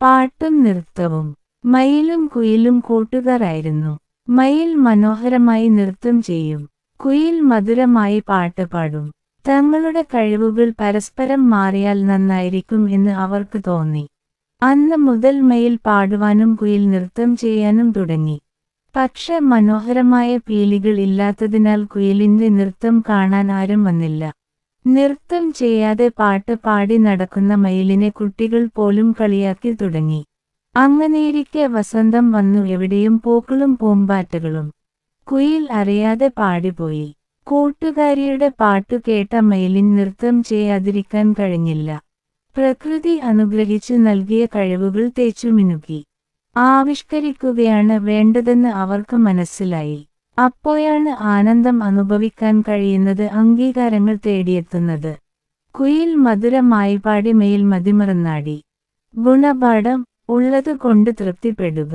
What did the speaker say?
പാട്ടും നൃത്തവും. മയിലും കുയിലും കൂട്ടുകാരായിരുന്നു. മയിൽ മനോഹരമായി നൃത്തം ചെയ്യും. കുയിൽ മധുരമായി പാട്ട് പാടും. തങ്ങളുടെ കഴിവുകൾ പരസ്പരം മാറിയാൽ നന്നായിരിക്കും എന്ന് അവർക്ക് തോന്നി. അന്ന് മുതൽ മയിൽ പാടുവാനും കുയിൽ നൃത്തം ചെയ്യാനും തുടങ്ങി. പക്ഷെ മനോഹരമായ പീലികൾ ഇല്ലാത്തതിനാൽ കുയിലിന്റെ നൃത്തം കാണാൻ ആരും വന്നില്ല. നൃത്തം ചെയ്യാതെ പാട്ട് പാടി നടക്കുന്ന മയിലിനെ കുട്ടികൾ പോലും കളിയാക്കി തുടങ്ങി. അങ്ങനെയിരിക്കെ വസന്തം വന്നു എവിടെയും പൂക്കളും പൂമ്പാറ്റകളും. കുയിൽ അറിയാതെ പാടിപ്പോയി. കൂട്ടുകാരിയുടെ പാട്ടു കേട്ട മയിലിൻ നൃത്തം ചെയ്യാതിരിക്കാൻ കഴിഞ്ഞില്ല. പ്രകൃതി അനുഗ്രഹിച്ചു നൽകിയ കഴിവുകൾ തേച്ചുമിനുക്കി. ആവിഷ്കരിക്കുകയാണ് വേണ്ടതെന്ന് അവർക്ക് മനസ്സിലായി. അപ്പോഴാണ് ആനന്ദം അനുഭവിക്കാൻ കഴിയുന്നത് അംഗീകാരങ്ങൾ തേടിയെത്തുന്നത്. കുയിൽ മധുരമായി പാടി മെയിൽ മതിമറന്നാടി. ഗുണപാഠം ഉള്ളത് കൊണ്ട് തൃപ്തിപ്പെടുക.